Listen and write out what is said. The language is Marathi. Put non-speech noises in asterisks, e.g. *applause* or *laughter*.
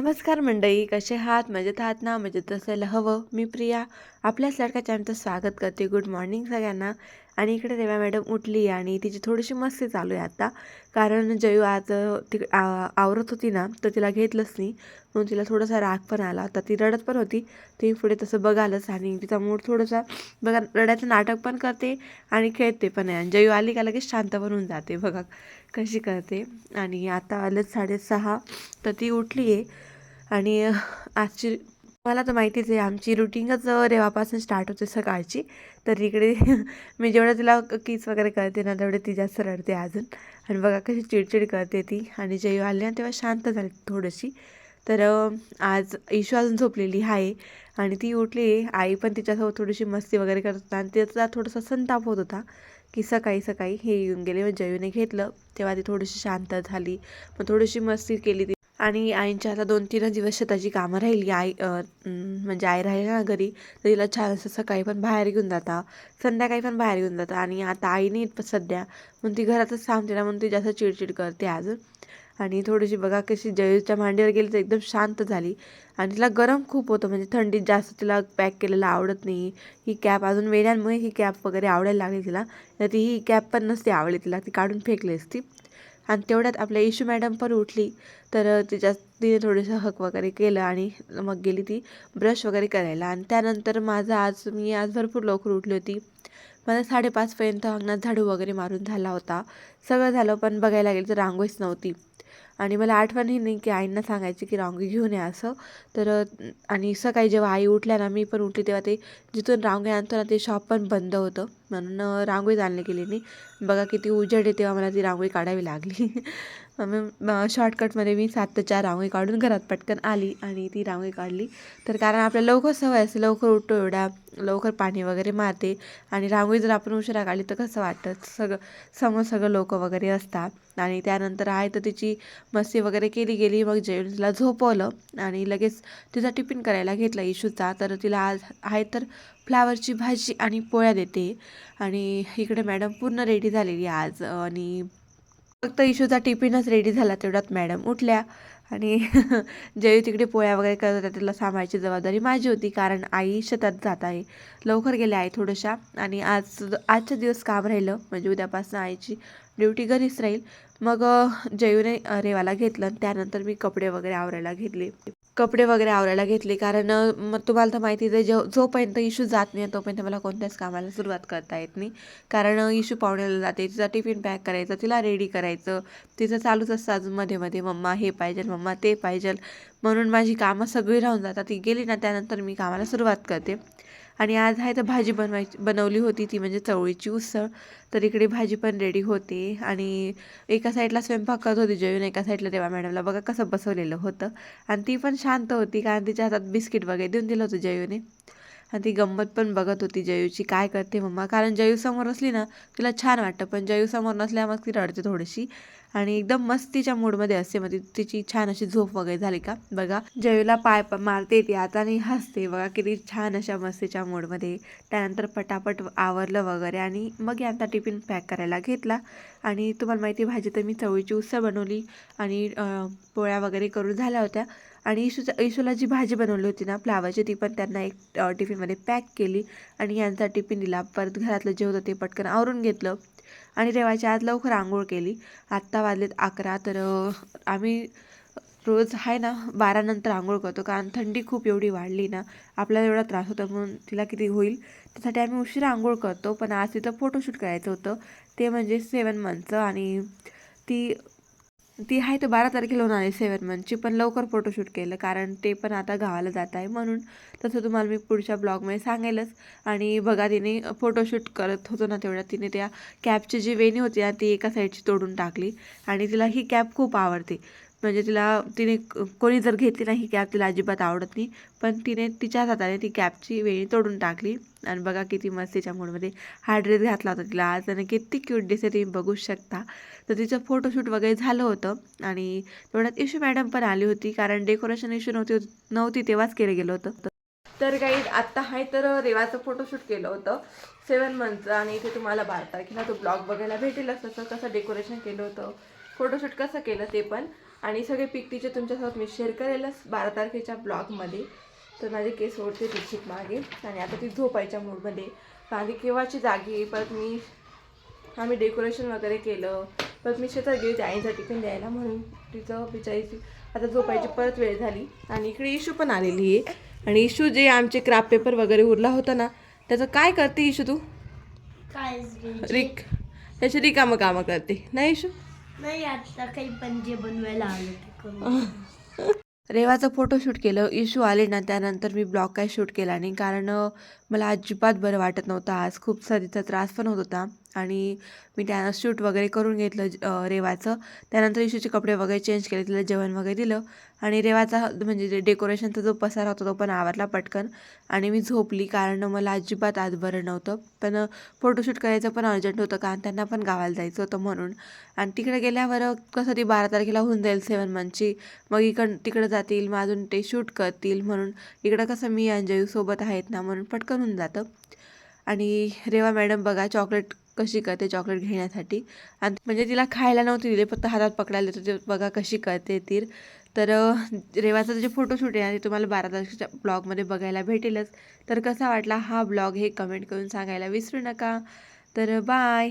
नमस्कार मंडळी कसे आहात? मजेत आहात ना? मजेत असायला हवं. मी प्रिया. आपल्याच सारख्या चॅनलचं स्वागत करते. गुड मॉर्निंग सगळ्यांना. आणि इकडे रेवा मॅडम उठली आणि तिची थोडीशी मस्ती चालू आहे आता. कारण जयू आज ती आ- आवरत होती ना तर तिला घेतलंच नाही. म्हणून तिला थोडासा राग पण आला. तर ती रडत पण होती. ती पुढे तसं बघालच आणि तिचा मूड थोडासा बघा रडायचं नाटक पण करते आणि खेळते पण आहे. आणि जयू आली का लगेच शांत पण होऊन जाते. बघा कशी करते. आणि आता आलंच साडेसहा. तर ती उठली आहे आणि आजची मला तर माहितीच आहे आमची रुटीनच रेवापासून स्टार्ट होते सकाळची. तर इकडे मी जेवढं तिला किस वगैरे करते ना तेवढे ती जास्त रडते अजून. आणि बघा कशी चिडचिड करते ती. आणि जेव्हा आली ना तेव्हा शांत झाली थोडीशी. तर आज ईशू अजून झोपलेली आहे. आणि ती उठली. आहे आई पण तिच्यासोबत थोडीशी मस्ती वगैरे करत होता. आणि तिचा थोडासा संताप होत होता की सकाळी सकाळी हे येऊन गेले. मग जयूने घेतलं. तेव्हा ती थोडीशी शांत झाली. मग थोडीशी मस्ती केली ती. आणि आईंच्या आता दोन तीन दिवस शेताची कामं राहिली. आई म्हणजे आई राहिली ना घरी तर तिला छान असं सकाळी पण बाहेर घेऊन जाता संध्याकाळी पण बाहेर घेऊन जाता. आणि आता आई नाही येत सध्या. म्हणून ती घरातच थांबते ना म्हणून ती जास्त चिडचिड करते अजून आणि थोडीशी बघा कशी जयूच्या मांडीवर गेली तर एकदम शांत झाली. आणि तिला गरम खूप होतं म्हणजे थंडीत जास्त तिला पॅक केलेलं आवडत नाही. ही कॅप अजून वेड्यांमुळे ही कॅप वगैरे आवडायला लागली तिला. तर ती ही कॅप पण नसते आवडली तिला ती काढून फेकली असती. आणि तेवढ्यात आपल्या इशू मॅडम पण उठली. तर तिच्या तिने थोडंसं हक वगैरे केलं आणि मग गेली ती ब्रश वगैरे करायला. आणि त्यानंतर माझं आज मी आज भरपूर लवकर उठली होती. मला साडेपाचपर्यंत अंगणात झाडू वगैरे मारून झाला होता. सगळं झालं पण बघायला गेलं तर रांगोळीच नव्हती. आणि मला आठवणही नाही की आईंना सांगायची की रांगोळी घेऊन या असं. तर आणि सकाळी जेव्हा आई उठल्या ना मी पण उठली तेव्हा ते जिथून रांगोळी आणतो ना ते शॉप पण बंद होतं. म्हणून रांगोळी आणली गेली नाही. बघा किती उजेड आहे तेव्हा मला ती रांगोळी काढावी लागली. मग शॉर्टकटमध्ये मी सात ते चार रांगोळी काढून घरात पटकन आली आणि ती रांगोळी काढली. तर कारण आपल्याला लवकर सवय असते लवकर उठतो एवढा लवकर पाणी वगैरे मारते आणि रांगोळी जर आपण उशिरा काढली तर कसं वाटतं? सगळं समोर सगळं लोक वगैरे असतात आणि त्यानंतर आहे तर तिची मस्ती वगैरे केली गेली मग जेवण तिला झोपवलं आणि लगेच तिचा टिफिन करायला घेतला इशूचा. तर तिला आज आहे तर फ्लावरची भाजी आणि पोळ्या देते आणि इकडे मॅडम पूर्ण रेडी झालेली आज आणि फक्त इशूचा टिफिनच रेडी झाला तेवढ्यात मॅडम उठल्या आणि *laughs* जयू तिकडे पोळ्या वगैरे करत होत्या तिला सांभाळायची जबाबदारी माझी होती कारण आई शेतात जात आहे. लवकर गेल्या आहे थोडंशा आणि आज आजच्या दिवस काम राहिलं म्हणजे उद्यापासून आईची ड्युटी घरीच राहील. मग जयूने रेवाला घेतलं आणि त्यानंतर मी कपडे वगैरे आवरायला घेतले. कपडे वगैरे आवरायला घेतले. कारण मग तुम्हाला तर माहिती आहे जो जोपर्यंत इशू जात नाही तोपर्यंत मला कोणत्याच कामाला सुरुवात करता येत नाही. कारण इशू पाहुण्याला जाते तिचा टिफिन पॅक करायचं तिला रेडी करायचं. तिचं चालूच असतं अजून मध्ये मध्ये मम्मा हे पाहिजे मम्मा ते पाहिजे म्हणून माझी कामं सगळी राहून जातात. ती गेली ना त्यानंतर मी कामाला सुरुवात करते. आणि आज आहे तर भाजी बनवायची बनवली होती ती म्हणजे चवळीची उसळ. तर इकडे भाजी पण रेडी होते आणि एका साईडला स्वयंपाक करत होती जयून एका साईडला रेवा मॅडमला बघा कसं बसवलेलं होतं. आणि ती पण शांत होती कारण तिच्या हातात बिस्किट वगैरे देऊन दिलं होतं जयूने आणि ती गंमत पण बघत होती जयूची काय करते मम्मा? कारण जयू समोर असली ना तिला छान वाटतं पण जयू समोर नसल्या मग ती रडते थोडीशी. आणि एकदम मस्तीच्या मूडमध्ये असते मग ती- तिची छान अशी झोप वगैरे झाली का? बघा जयूला पाय प- मारते ती आता आणि हसते बघा किती छान अशा मस्तीच्या मूडमध्ये त्यानंतर पटापट आवरलं वगैरे आणि मग यांचा टिफिन पॅक करायला घेतला. आणि तुम्हाला माहिती आहे भाजी तर मी चवळीची उसळ बनवली आणि पोळ्या वगैरे करून झाल्या होत्या. आणि इशूचा इशूला जी भाजी बनवली होती ना फ्लावरची ती पण त्यांना एक टिफिनमध्ये पॅक केली आणि यांचा टिफिन दिला. परत घरातलं जे होतं ते पटकन आवरून घेतलं आणि रेवाच्या आज लवकर आंघोळ केली. आत्ता वाजलेत अकरा तर आम्ही रोज आहे ना बारानंतर आंघोळ करतो कारण थंडी खूप एवढी वाढली ना आपल्याला एवढा त्रास होता म्हणून तिला किती होईल त्यासाठी आम्ही उशिरा आंघोळ करतो. पण आज तिथं फोटोशूट करायचं होतं ते म्हणजे सेवन मंथचं आणि ती ती आहे तर बारा तारखेला होणार आहे सेवन मंथची पण लवकर फोटोशूट केलं कारण ते पण आता गावाला जात आहे. म्हणून तसं तुम्हाला मी पुढच्या ब्लॉगमध्ये सांगेलच. आणि बघा तिने फोटोशूट करत होतो ना तेवढ्या तिने त्या कॅबची जी वेणी होती ना ती एका साईडची तोडून टाकली. आणि तिला ही कॅब खूप आवडते. म्हणजे तिला तिने क- कोणी जर घेतली नाही ही कॅब तिला अजिबात आवडत नाही. पण तिने तिच्याच हाताने ती कॅबची वेळी तोडून टाकली. आणि बघा किती मस्तीच्या मूडमध्ये हा ड्रेस घातला होता तिला. आज आणि किती क्यूट दिसते तुम्ही बघू शकता. तर तिचं फोटोशूट वगैरे झालं होतं. आणि तेवढ्यात इशू मॅडम पण आली होती कारण डेकोरेशन इशू नव्हती नव्हती तेव्हाच केलं गेलं होतं. तर काही आत्ता आहे तर रेवाचं फोटोशूट केलं होतं. सेवन मंथचं आणि इथे तुम्हाला बारा तारखेला तो ब्लॉग बघायला भेटेलच तसं कसं डेकोरेशन केलं होतं फोटोशूट कसं केलं ते पण आणि सगळे पिक तिचे तुमच्यासोबत मी शेअर करेलच बारा तारखेच्या ब्लॉगमध्ये तर माझे केस ओढते तिची मागे. आणि आता ती झोपायच्या मूडमध्ये आधी केव्हाची जागी आहे? परत मी आम्ही डेकोरेशन वगैरे केलं. परत मी शेतात गेली आईचा टिफिन द्यायला म्हणून. तिचं बिचारीची आता झोपायची परत वेळ झाली. आणि इकडे इशू पण आलेली आहे. आणि इशू जे आमचे क्राफ्ट पेपर वगैरे उरला होता ना त्याचं काय करते इशू तू? काय रिक त्याची रिकामं कामं करते. नाही इशू नाही आता काही पंजे बनवायला आलो *laughs* रेवाचं फोटोशूट केलं इशू आले ना त्यानंतर मी ब्लॉग काय शूट केला नाही. कारण मला अजिबात बरं वाटत नव्हतं आज. खूप सर्दीचा त्रास पण होत होता. आणि मी त्या शूट वगैरे करून घेतलं ज- रेवाचं. त्यानंतर इशूचे कपडे वगैरे चेंज केले तिला जेवण वगैरे दिलं. आणि रेवाचा म्हणजे जे डेकोरेशनचा जो पसारा होता तो पण आवरला पटकन. आणि मी झोपली कारण मला अजिबात आज बरं नव्हतं. पण फोटोशूट करायचं पण अर्जंट होतं कारण त्यांना पण गावाला जायचं होतं म्हणून. आणि तिकडे गेल्यावर कसं ती बारा तारखेला होऊन जाईल सेवन मंथची मग इकडं तिकडं जातील मग अजून ते शूट करतील म्हणून. इकडं कसं मी अंजयूसोबत आहेत ना म्हणून पटकन होऊन जातं. आणि रेवा मॅडम बघा चॉकलेट कशी करते चॉकलेट घेण्यासाठी? आणि म्हणजे तिला खायला नव्हती दिले फक्त हातात पकडायला देतो ते बघा कशी करते ती. तर रेवाचा जे फोटोशूट आहे ते तुम्हाला बारा तारखेच्या ब्लॉगमध्ये बघायला भेटेलच. तर कसा वाटला हा ब्लॉग हे कमेंट करून सांगायला विसरू नका. तर बाय